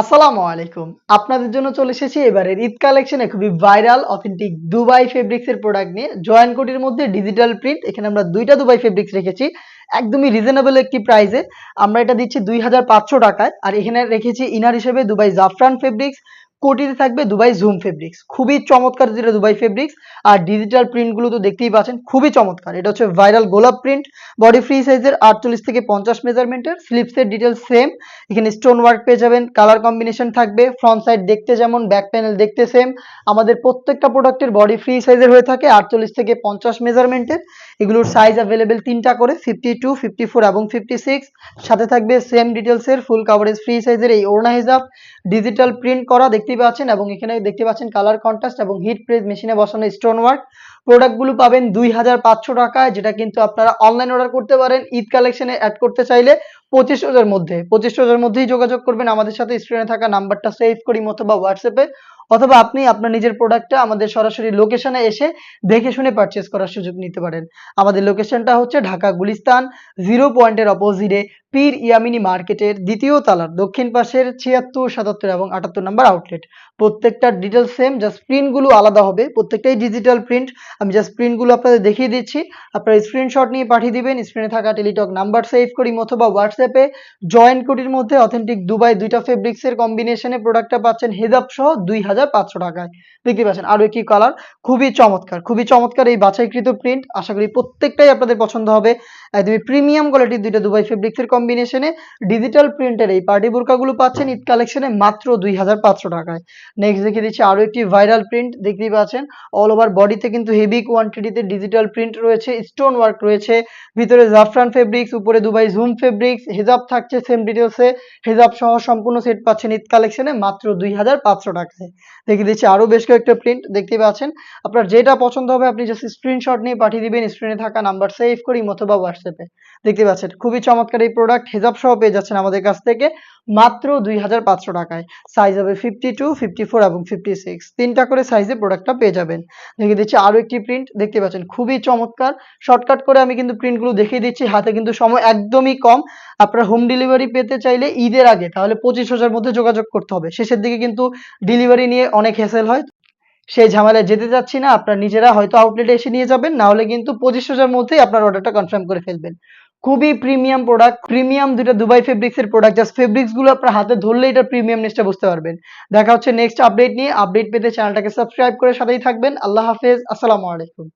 আসসালামু আলাইকুম। আপনাদের জন্য চলে এসেছি এবারের ঈদ কালেকশনে খুবই ভাইরাল অথেন্টিক দুবাই ফেব্রিক্স এর প্রোডাক্ট নিয়ে। জয়েন কোটির মধ্যে ডিজিটাল প্রিন্ট এখানে আমরা দুইটা দুবাই ফেব্রিক্স রেখেছি, একদমই রিজনেবল একটি প্রাইসে আমরা এটা দিচ্ছি দুই হাজার পাঁচশো টাকায়, আর এখানে রেখেছি ইনার হিসেবে দুবাই জাফরান ফেব্রিক্স কোটিতে থাকবে দুবাই জুম ফেব্রিক্স খুবই চমৎকার যেটা দুবাই ফেব্রিক্স আর ডিজিটাল প্রিন্টগুলো তো দেখতেই পাচ্ছেন, খুবই চমৎকার। এটা হচ্ছে ভাইরাল গোলাপ প্রিন্ট বডি ফ্রি সাইজের আটচল্লিশ থেকে পঞ্চাশ মেজারমেন্টের স্লিপসের ডিটেলস সেম এখানে স্টোন ওয়ার্ক পেয়ে যাবেন কালার কম্বিনেশন থাকবে। ফ্রন্ট সাইড দেখতে যেমন ব্যাক প্যানেল দেখতে সেম আমাদের প্রত্যেকটা প্রোডাক্টের বডি ফ্রি সাইজের হয়ে থাকে আটচল্লিশ থেকে পঞ্চাশ মেজারমেন্টের এগুলোর সাইজ অ্যাভেলেবেল তিনটা করে ফিফটি টু ফিফটি ফোর এবং ফিফটি সিক্স সাথে থাকবে সেম ডিটেলসের ফুল কাভারেজ ফ্রি সাইজের এই ওড়না হিসাব ডিজিটাল প্রিন্ট করা দেখতেই পাচ্ছেন এবং এখানে দেখতে পাচ্ছেন কালার কন্ট্রাস্ট এবং হিট প্রেস মেশিনে বসানো স্টোন ওয়ার্ক প্রোডাক্টগুলো পাবেন দুই হাজার পাঁচশো টাকায়, যেটা কিন্তু আপনারা অনলাইন অর্ডার করতে পারেন। ঈদ কালেকশনে অ্যাড করতে চাইলে পঁচিশ রোজার মধ্যে, পঁচিশ রোজার মধ্যেই যোগাযোগ করবেন। আমাদের সাথে স্ক্রিনে থাকা নাম্বারটা সেভ করি অথবা হোয়াটসঅ্যাপে অথবা আপনি আপনার নিজের প্রোডাক্টটা আমাদের সরাসরি লোকেশনে এসে দেখে শুনে পারচেস করার সুযোগ নিতে পারেন। আমাদের লোকেশনটা হচ্ছে ঢাকা গুলিস্তান জিরো পয়েন্টের অপোজিটে পীর ইয়ামিনী মার্কেটের দ্বিতীয় তালার, দক্ষিণ পাশের ছিয়াত্তর, সাতাত্তর এবং আটাত্তর নাম্বার আউটলেট প্রত্যেকটা ডিটেলস সেম জাস্ট প্রিন্টগুলো আলাদা হবে। প্রত্যেকটাই ডিজিটাল প্রিন্ট আমি জাস্ট প্রিন্টগুলো আপনাদের দেখিয়ে দিচ্ছি। আপনারা স্ক্রিনশট নিয়ে পাঠিয়ে দিবেন। স্ক্রিনে থাকা টেলিটক নাম্বার সেভ করি অথবা হোয়াটসঅ্যাপে জয়েন্ট কোটির মধ্যে অথেন্টিক দুবাই দুইটা ফেব্রিক্সের কম্বিনেশনে প্রোডাক্টটা পাচ্ছেন হেজাব সহ দুই হাজার পাঁচশো টাকায়। দেখতে পাচ্ছেন আরও একটি কালার খুবই চমৎকার খুবই চমৎকার এই বাছাইকৃত প্রিন্ট আশা করি প্রত্যেকটাই আপনাদের পছন্দ হবে। একদমই প্রিমিয়াম কোয়ালিটির দুইটা দুবাই ফেব্রিক্সের কম্বিনেশনে ডিজিটাল প্রিন্টের এই পার্টি বোরকাগুলো পাচ্ছেন ঈদ কালেকশনে মাত্র দুই হাজার পাঁচশো টাকায়। নেক্সট দেখিয়ে দিচ্ছি আরও একটি ভাইরাল প্রিন্ট দেখতেই পাচ্ছেন। অল ওভার বডিতে কিন্তু হেভি কোয়ান্টিটিতে ডিজিটাল প্রিন্ট রয়েছে স্টোন ওয়ার্ক রয়েছে। ভিতরে জাফরান ফেব্রিক্স উপরে দুবাই জুম ফেব্রিক্স হেজাব থাকছে সেম ডিটেলসে হেজাব সহ সম্পূর্ণ সেট পাচ্ছেন ঈদ কালেকশনে মাত্র দুই হাজার পাঁচশো টাকায়। দেখিয়ে দিচ্ছি আরও বেশ কয়েকটা প্রিন্ট দেখতেই পাচ্ছেন। আপনার যেটা পছন্দ হবে, আপনি জাস্ট স্ক্রিনশট নিয়ে পাঠিয়ে দিবেন স্ক্রিনে থাকা নাম্বার সেভ করি অথবা হোয়াটসঅ্যাপে দেখতে পাচ্ছেন, খুবই চমৎকার এই প্রোডাক্ট হেজাব সহ পেয়ে যাচ্ছেন আমাদের কাছ থেকে, মাত্র দুই হাজার পাঁচশো টাকায়। সাইজ হবে ফিফটি টু ফিফটি ফোর এবং ফিফটি সিক্স তিনটা করে সাইজে প্রোডাক্টটা পেয়ে যাবেন। দেখে দিচ্ছি আরও একটি প্রিন্ট দেখতে পাচ্ছেন, খুবই চমৎকার। শর্টকাট করে আমি কিন্তু প্রিন্টগুলো দেখিয়ে দিচ্ছি, হাতে কিন্তু সময় একদমই কম। আপনারা হোম ডেলিভারি পেতে চাইলে ঈদের আগে, তাহলে পঁচিশ হাজার মধ্যে যোগাযোগ করতে হবে। শেষের দিকে কিন্তু ডেলিভারি নিয়ে অনেক হেসেল হয়। সেই ঝামেলায় যেতে চাচ্ছি না, আপনারা নিজেরা হয়তো আউটলেটে এসে নিয়ে যাবেন, না হলে কিন্তু পঁচিশ হাজার মধ্যেই আপনার অর্ডারটা কনফার্ম করে ফেলবেন। খুবই প্রিমিয়াম প্রোডাক্ট প্রিমিয়াম দুটো দুবাই ফেব্রিক্স এর প্রোডাক্ট জাস্ট ফেব্রিক্সগুলো আপনার হাতে ধরলে এটা প্রিমিয়ামনেসটা বুঝতে পারবেন। দেখা হচ্ছে নেক্সট আপডেট নিয়ে আপডেট পেতে চ্যানেলটাকে সাবস্ক্রাইব করে সাথেই থাকবেন। আল্লাহ হাফেজ, আসসালামু আলাইকুম।